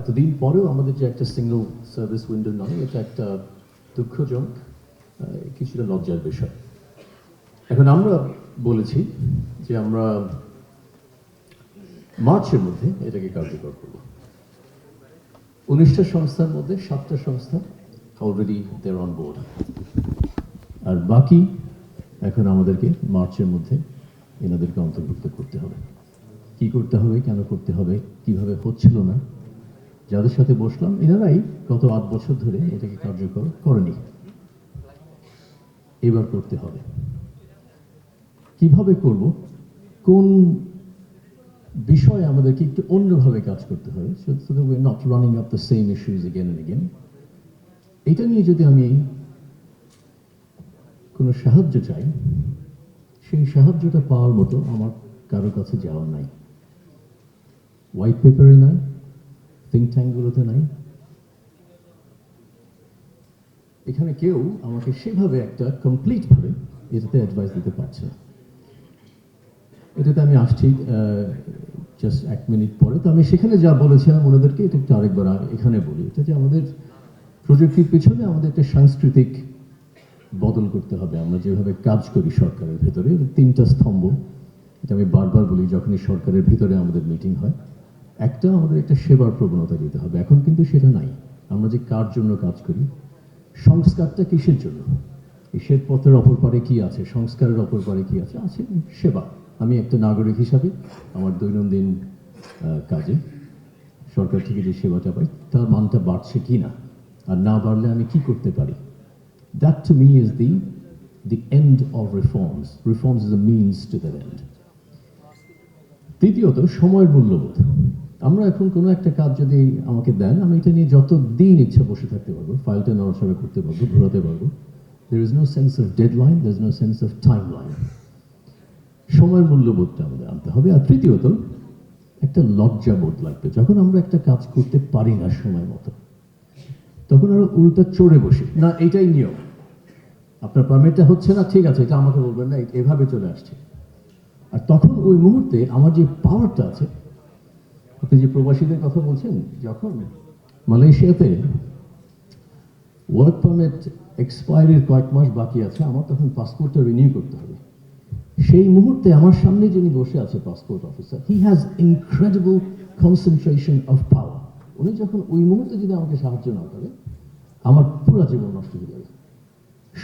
এতদিন পরেও আমাদের যে একটা সিঙ্গেল সার্ভিস উইন্ডো নয়, এটা একটা দুঃখজনক কিছুটা লজ্জার বিষয়। এখন আমরা বলেছি যে আমরা মার্চের মধ্যে এটাকে কার্যকর করব। উনিশটা সংস্থার মধ্যে সাতটা সংস্থা অলরেডি দেয়ার অন বোর্ড আর বাকি এখন আমাদেরকে মার্চের মধ্যে এনাদেরকে অন্তর্ভুক্ত করতে হবে। কি করতে হবে, কেন করতে হবে, কীভাবে হচ্ছিল না যাদের সাথে বসলাম, এনারাই গত আট বছর ধরে এটাকে কার্যকর করেনি। এবার করতে হবে। কীভাবে করব? কোন বিষয়ে আমাদেরকে একটু অন্যভাবে কাজ করতে হবে not running up the same issues again and again এটা নিয়ে যদি আমি কোনো সাহায্য চাই, সেই সাহায্যটা পাওয়ার মতো আমার কারও কাছে যাওয়ার নাই। হোয়াইট পেপারে নাই থিঙ্ক ট্যাঙ্কগুলোতে নাই। এখানে কেউ আমাকে সেভাবে একটা কমপ্লিটভাবে এটাতে অ্যাডভাইস দিতে পারছে এটাতে আমি আসছি জাস্ট এক মিনিট পরে। তো আমি সেখানে যা বলেছিলাম ওনাদেরকে, এটা একটু আরেকবার এখানে বলি। এটা যে আমাদের প্রযুক্তির পিছনে আমাদের একটা সাংস্কৃতিক বদল করতে হবে। আমরা যেভাবে কাজ করি সরকারের ভেতরে তিনটা স্তম্ভ। এটা আমি বারবার বলি, যখনই সরকারের ভিতরে আমাদের মিটিং হয়। একটা আমাদের একটা সেবার প্রবণতা দিতে হবে। এখন কিন্তু সেটা নাই। আমরা যে কার জন্য কাজ করি সংস্কারটা কিসের জন্য? এই শ্বেতপত্রের অপর পারে কি আছে? সংস্কারের অপর পারে কি আছে? আছে সেবা। আমি একটা নাগরিক হিসাবে আমার দৈনন্দিন কাজে সরকার থেকে যে সেবাটা পাই তার মানটা বাড়ছে কি না? আর না বাড়লে আমি কি করতে পারি? That to me is the, the end of reforms. Reforms is a means to that end. তৃতীয়ত সময়ের মূল্যবোধ। আমরা এখন কোনো একটা কাজ যদি আমাকে দেন, আমি এটা নিয়ে যত দিন ইচ্ছা বসে থাকতে পারব, ফাইলটা নড়াচড়া করতে পারব, ঘোরাতে পারব there is no sense of deadline there is no sense of timeline সময়ের মূল্যবোধটা আমাদের আনতে হবে। আর তৃতীয়ত, একটা লজ্জা বোধ লাগবে। যখন আমরা একটা কাজ করতে পারি না সময় মতো, তখন আরও উল্টা চড়ে বসি। না, এটাই নিয়ম। আপনার পারমিটটা হচ্ছে না, ঠিক আছে, এটা আমাকে বলবেন না, এভাবে চলে আসছে। আর তখন ওই মুহূর্তে আমার যে পাওয়ারটা আছে আপনি যে প্রবাসীদের কথা বলছেন যখন মালয়েশিয়াতে ওয়ার্ক পারমিট এক্সপায়ারির কয়েক মাস বাকি আছে, আমার তখন পাসপোর্টটা রিনিউ করতে হবে। সেই মুহূর্তে আমার সামনে যিনি বসে আছে passport officer he has incredible concentration of power উনি যখন ওই মুহূর্তে যদি আমাকে সাহায্য না করে, আমার পুরো জীবন নষ্ট হয়ে যাবে।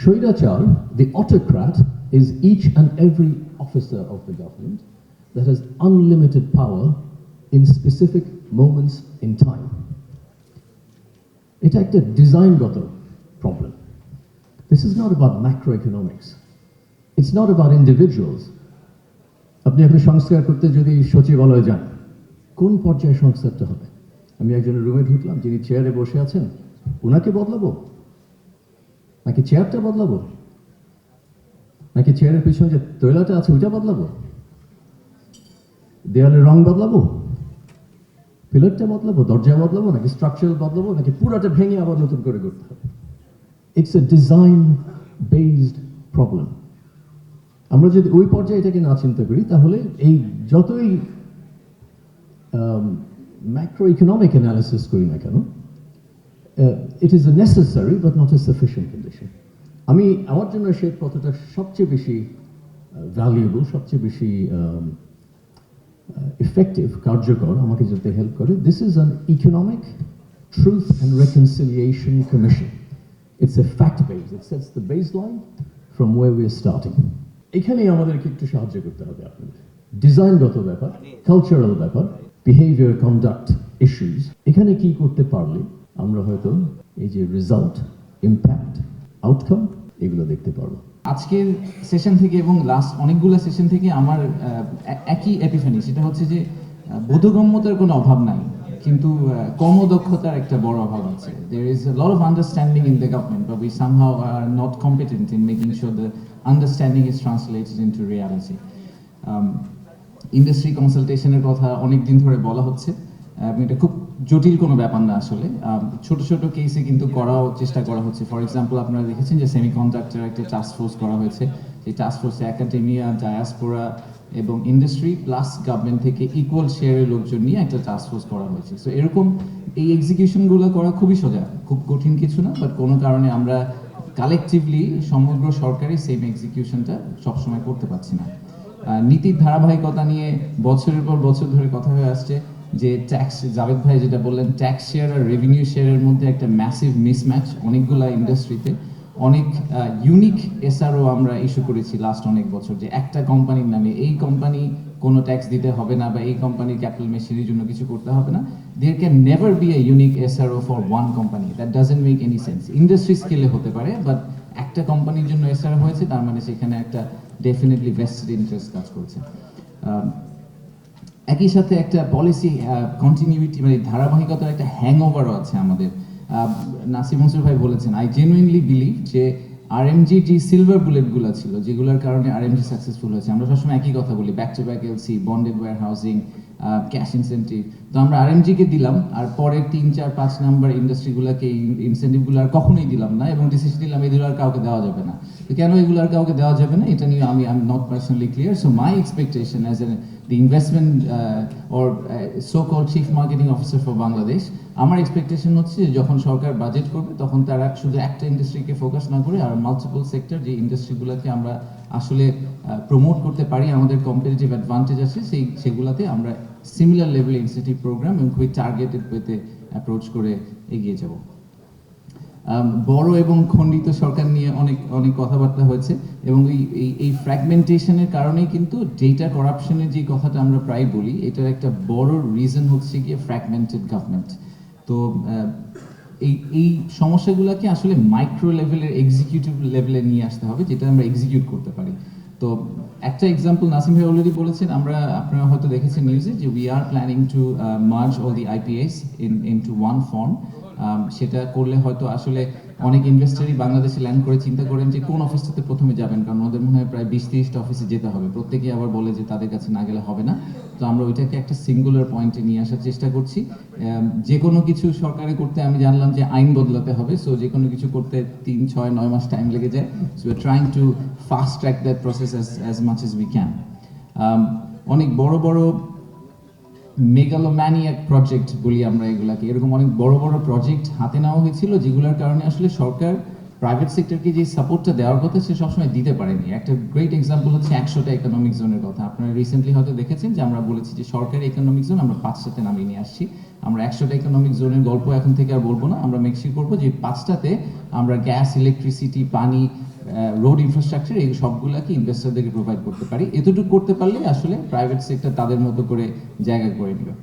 স্বৈরাচার, the autocrat, is each and every officer of the government that has unlimited power in specific moments in time. এটা একটা ডিজাইনগত problem this is not about macroeconomics it's not about individuals আপনি আপনি সংস্কার করতে যদি সচিবালয়ে যান, কোন পর্যায়ে সংস্কারটা হবে? আমি একজনের রুমে ঢুকলাম, যিনি চেয়ারে বসে আছেন ওনাকে বদলাবো? নাকি চেয়ারটা বদলাবো? নাকি চেয়ারের পিছনে যে তৈলাটা আছে, ওইটা বদলাবো? দেয়ালের রং বদলাবো? পিলারটা বদলাবো দরজা বদলাবো, নাকি স্ট্রাকচার বদলাবো, নাকি পুরাটা ভেঙে আবার নতুন করে করতে হবে? It's a design based problem আমরা যদি ওই পর্যায়ে এটাকে না চিন্তা করি, তাহলে এই যতই ম্যাক্রো ইকোনমিক অ্যানালিসিস করি না কেন it is a necessary but not a sufficient condition আমি, আমার জন্য সেই পথটা সবচেয়ে বেশি ভ্যালুয়েবল সবচেয়ে বেশি ইফেক্টিভ কার্যকর আমাকে যাতে হেল্প করে this is an economic truth and reconciliation commission it's a fact base it sets the baseline from way we starting এখানেই আমাদেরকে একটু সাহায্য করতে হবে আপনাদের। ডিজাইনগত ব্যাপার কালচারাল ব্যাপার বিহেভিয়ার কন্ডাক্ট ইস্যুস এখানে কি করতে পারলে আমরা হয়তো এই যে রেজাল্ট ইম্প্যাক্ট আউটকাম এগুলো দেখতে পারব। আজকের সেশন থেকে এবং লাস্ট অনেকগুলো সেশন থেকে আমার একই এপিফানি সেটা হচ্ছে যে বোধগম্যতার কোনো অভাব নাই, কিন্তু কর্মদক্ষতার একটা বড় অভাব আছে। There is a lot of understanding in the government, but we somehow are not competent in making sure the understanding is translated into reality. Industry কনসালটেশনের কথা অনেক দিন ধরে বলা হচ্ছে। এবং এটা খুব জটিল কোনো ব্যাপার না আসলে। ছোট ছোট কেসে কিন্তু করাও চেষ্টা করা হচ্ছে। ফর এক্সাম্পল আপনারা দেখেছেন যে সেমি কন্ডাক্টর একটা ফোর্স করা হয়েছে। সেই ফোর্সে একাডেমিয়া ডায়াসপোরা এবং ইন্ডাস্ট্রি প্লাস গভর্নমেন্ট থেকে ইকুয়াল শেয়ারের লোকজন নিয়ে একটা ফোর্স করা হয়েছে। সো এরকম এই এক্সিকিউশনগুলো করা খুবই সোজা। খুব কঠিন কিছু না বাট কোনো কারণে আমরা কালেকটিভলি সমগ্র সরকারি সেম এক্সিকিউশনটা সবসময় করতে পারছি না। নীতির ধারাবাহিকতা নিয়ে বছরের পর বছর ধরে কথা হয়ে আসছে। যে ট্যাক্স জাভেদ ভাই যেটা বললেন ট্যাক্স শেয়ার আর রেভিনিউ শেয়ারের মধ্যে একটা ম্যাসিভ মিসম্যাচ অনেকগুলা ইন্ডাস্ট্রিতে অনেক ইউনিক এসআরও আমরা ইস্যু করেছি লাস্ট অনেক বছর যে একটা কোম্পানির নামে এই কোম্পানি কোনো ট্যাক্স দিতে হবে না বা এই কোম্পানির ক্যাপিটাল মেশিনের জন্য কিছু করতে হবে না। There can never be a unique SRO for one company that doesn't make any sense industry স্কেলে হতে পারে বাট একটা কোম্পানির জন্য এসআর হয়েছে, তার মানে সেখানে একটা ডেফিনেটলি ভেস্টেড ইন্টারেস্ট কাজ করছে। একই সাথে একটা পলিসি কন্টিনিউটি মানে ধারাবাহিকতার একটা হ্যাংওভারও আছে আমাদের। নাসির মনসুর ভাই বলেছেন আই জেনুইনলি বিলিভ যে আর জি যে সিলভার বুলেটগুলো ছিল, যেগুলোর কারণে আর জি সাকসেসফুল হয়েছে, আমরা সবসময় একই কথা বলি back to back LC bonded warehousing cash incentive তো আমরা আরএমজি কে দিলাম আর পরের তিন চার পাঁচ নাম্বার ইন্ডাস্ট্রিগুলোকে ইনসেন্টিভগুলো আর কখনোই দিলাম না এবং ডিসিশন নিলাম এগুলো আর কাউকে দেওয়া যাবে না। তো কেন এগুলো আর কাউকে দেওয়া যাবে না? এটা নিয়ে আমি I not personally clear so my expectation as an investment uh, or uh, so-called chief marketing officer for Bangladesh আমার এক্সপেকটেশন হচ্ছে যখন সরকার বাজেট করবে তখন তারা শুধু একটা ইন্ডাস্ট্রিকে ফোকাস না করে আর মাল্টিপল সেক্টর যে ইন্ডাস্ট্রিগুলোকে আমরা আসলে প্রমোট করতে পারি আমাদের কম্পিটিটিভ অ্যাডভান্টেজ আছে সেই সেগুলোতে আমরা সিমিলার লেভেল ইনসেন্টিভ প্রোগ্রাম এবং খুবই টার্গেটেড পেতে অ্যাপ্রোচ করে এগিয়ে যাব। বড় এবং খণ্ডিত সরকার নিয়ে অনেক অনেক কথাবার্তা হয়েছে এবং এই, এই- ফ্র্যাগমেন্টেশনের কারণেই কিন্তু ডেটা করাপশনের যে কথাটা আমরা প্রায় বলি, এটার একটা বড় রিজন হচ্ছে গিয়ে ফ্র্যাগমেন্টেড গভর্নমেন্ট তো এই এই সমস্যাগুলোকে আসলে মাইক্রো লেভেলের এক্সিকিউটিভ লেভেলে নিয়ে আসতে হবে, যেটা আমরা এক্সিকিউট করতে পারি। তো একটা এক্সাম্পল নাসিম ভাই অলরেডি বলেছেন, আমরা আপনারা হয়তো দেখেছেন নিউজে যে we are planning to merge all the IPS in into one form সেটা করলে হয়তো আসলে অনেক ইনভেস্টারই বাংলাদেশে ল্যান্ড করে চিন্তা করেন যে কোন অফিসটাতে প্রথমে যাবেন, কারণ ওদের মনে হয় প্রায় বিশ তিরিশটা অফিসে যেতে হবে। প্রত্যেকেই আবার বলে যে তাদের কাছে না গেলে হবে না। তো আমরা ওইটাকে একটা সিঙ্গুলার পয়েন্টে নিয়ে আসার চেষ্টা করছি। যে কোনো কিছু সরকারি করতে আমি জানলাম যে আইন বদলাতে হবে সো যে কোনো কিছু করতে তিন, ছয়, নয় মাস টাইম লেগে যায়। So trying to fast track that process as as much as we can অনেক বড় বড় মেগালোম্যানিয়াক প্রজেক্ট বলি আমরা এগুলাকে। এরকম অনেক বড় বড় প্রজেক্ট হাতে নেওয়া হয়েছিল, যেগুলোর কারণে আসলে সরকার প্রাইভেট সেক্টরকে যে সাপোর্টটা দেওয়ার কথা সে সবসময় দিতে পারেনি। একটা গ্রেট এক্সাম্পল হচ্ছে একশোটা ইকোনমিক জোনের কথা। আপনারা রিসেন্টলি হয়তো দেখেছেন যে আমরা বলেছি যে সরকারি ইকোনমিক জোন আমরা পাঁচটাতে নামিয়ে নিয়ে আসছি। আমরা একশোটা ইকোনমিক জোনের গল্প এখন থেকে আর বলব না। আমরা মেকশিওর করব যে পাঁচটাতে আমরা গ্যাস ইলেকট্রিসিটি পানি রোড ইনফ্রাস্ট্রাকচার এই সবগুলাকে ইনভেস্টরদেরকে প্রোভাইড করতে পারি। এতটুকু করতে পারলে আসলে প্রাইভেট সেক্টর তাদের মতো করে জায়গা করে নেবে।